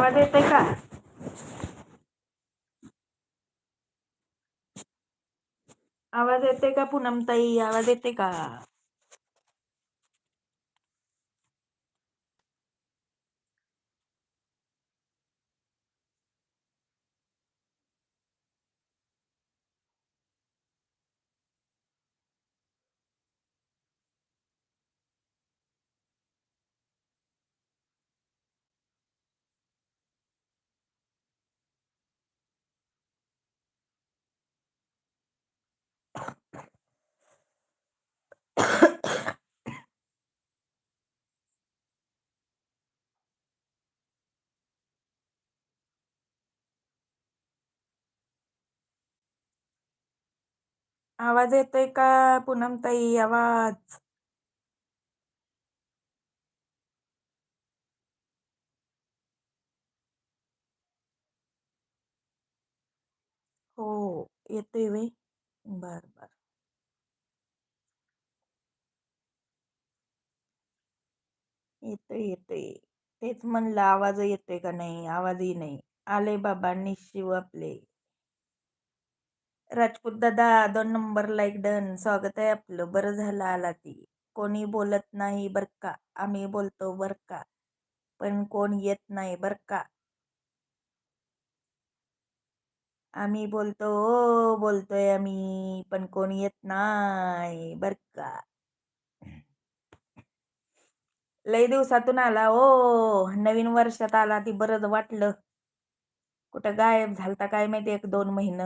आवाज येते का? आवाज येते का पूनमताई? आवाज येते का? आवाज येतोय का पूनमताई? आवाज. हो येतोय वे बर बर. येतोय येतोय. तेच म्हणलं आवाज येतोय का नाही? आवाजही नाही. आले बाबा निशिव आपले. राजपूत दादा दोन नंबर लाईक डन. स्वागत आहे आपलं. बरं झालं आला ती. कोणी बोलत नाही बर का? आम्ही बोलतो बर का? पण कोण येत नाही बर का? आम्ही बोलतो हो, बोलतोय आम्ही. पण कोण येत नाही बर का? लय दिवसातून आला ओ नवीन वर्षात आला ती बरंच वाटलं. कुठं गायब झालता काय माहिती एक दोन महिन.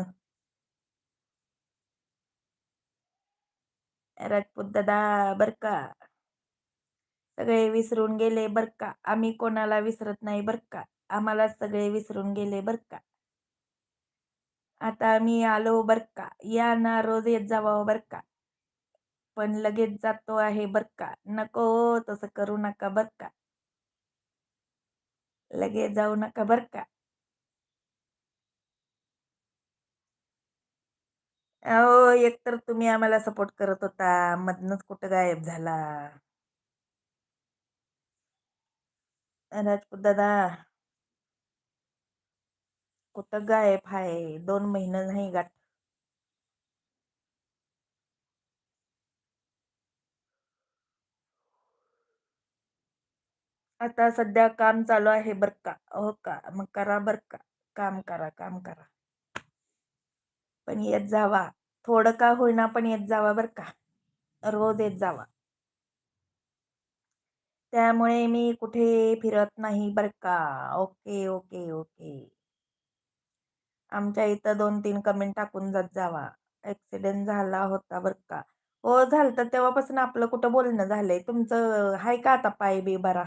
राजपूत दादा बर का. सगळे विसरून गेले बर का. आम्ही कोणाला विसरत नाही बर का. आम्हाला सगळे विसरून गेले बर का. आता आम्ही आलो बर का. या ना रोज येत जावा बर का. पण लगेच जातो आहे बर का. नको तसं करू नका बर का. लगेच जाऊ नका बर का. अहो एकतर तुम्ही आम्हाला सपोर्ट करत होता. मधनच कुठं गायब झाला? राजपूत दादा. कुठं गायब आहे? दोन महिने नाही गाठ आता सध्या काम चालू आहे बरं का? हो का? मग करा बर का. काम करा काम करा. पण येत जावा. थोडं का होईना पण येत जावा बरं का? रोज येत जावा. त्यामुळे मी कुठे फिरत नाही बरं का? Okay okay okay. आमच्या इथं दोन तीन कमेंट टाकून जात जावा. ऍक्सिडेंट झाला होता बरं का? हो झालं तर तेव्हापासून आपलं कुठं बोलणं झालंय? तुमचं आहे का आता पाय बी बरा?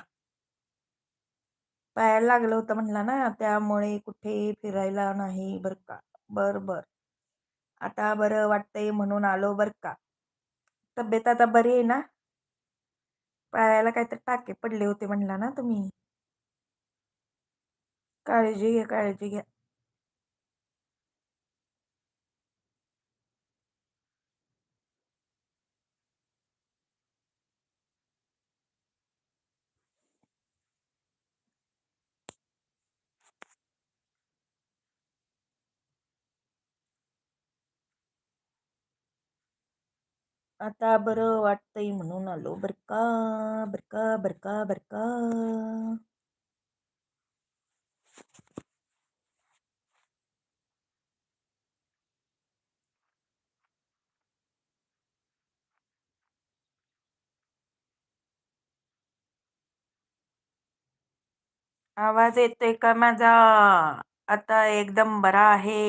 पायाला लागलं होतं म्हणला ना त्यामुळे कुठे फिरायला नाही बर का. बर बर. आता बरं वाटतंय म्हणून आलो बर का. तब्येत आता बरी आहे ना? पायाला काहीतरी टाके पडले होते म्हणला ना तुम्ही. काळजी घ्या काळजी घ्या. आता बरं वाटतंय म्हणून आलो. बर का? बरका बरका आवाज येतोय का माझा? आता एकदम बरा आहे.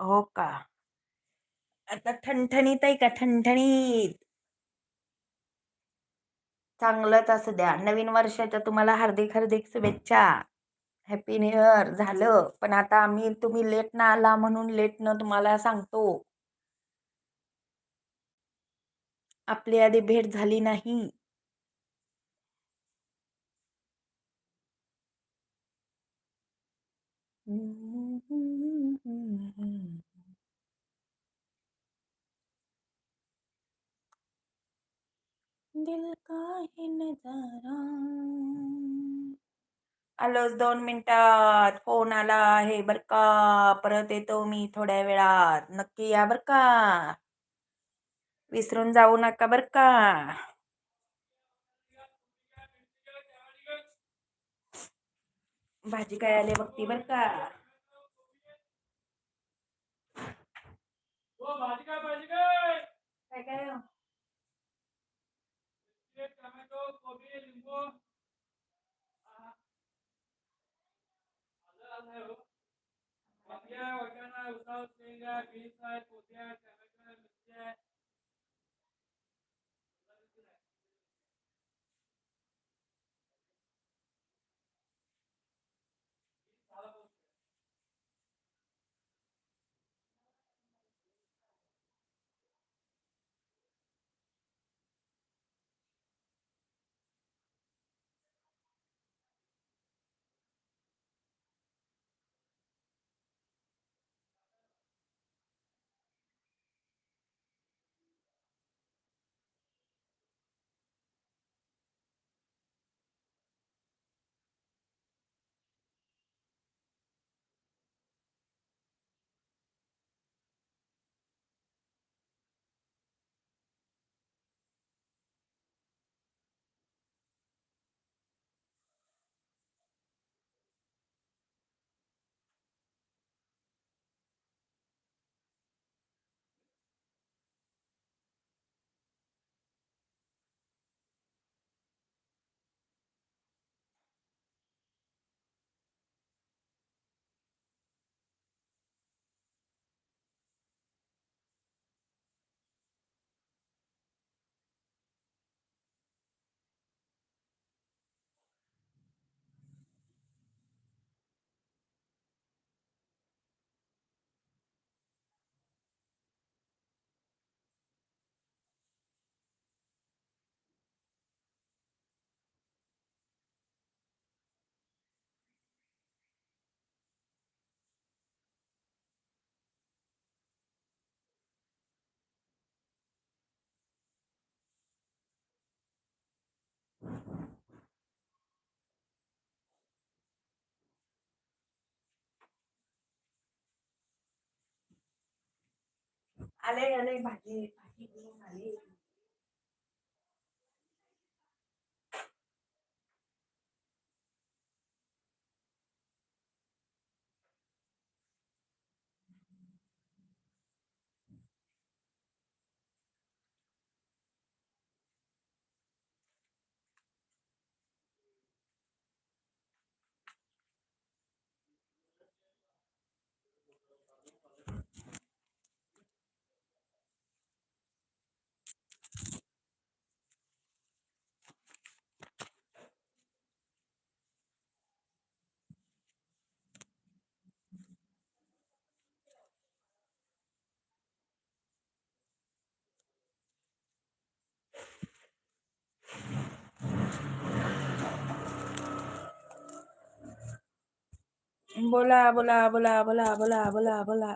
हो का? आता ठणठणीत आहे का ठणठणीत? चांगलंच असू द्या. नवीन वर्षाच्या तुम्हाला हार्दिक हार्दिक शुभेच्छा. हॅपी न्यू इयर झालं. पण आता आम्ही तुम्ही लेट ना आला म्हणून लेट न तुम्हाला सांगतो. आपली आधी भेट झाली नाही दिल का है नजारा आलोच दोन मिनिटात. फोन आला आहे बर का परत येतो मी थोड्या वेळात. नक्की या बर का. विसरून जाऊ नका बर का. भाजी काय आली बघती बर का. काय काय? ਖਾਲਸਾ ਸਿੰਘ ਕੀ ਸਾਹਿਬ ਪੋਤਿਆ ਚਰਨ ਮਿੱਤਿਆ आले आले भाजी भाजी घेऊन बोला बोला बोला बोला बोला बोला बोला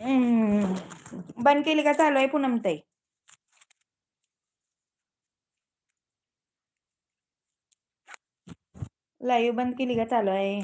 बंद केली का? चालू आहे पूनमताई लाईव्ह बंद केली का? चालू आहे.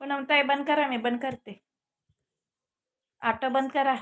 पण ताई बंद करा मी बंद करते. ऑटो बंद करा.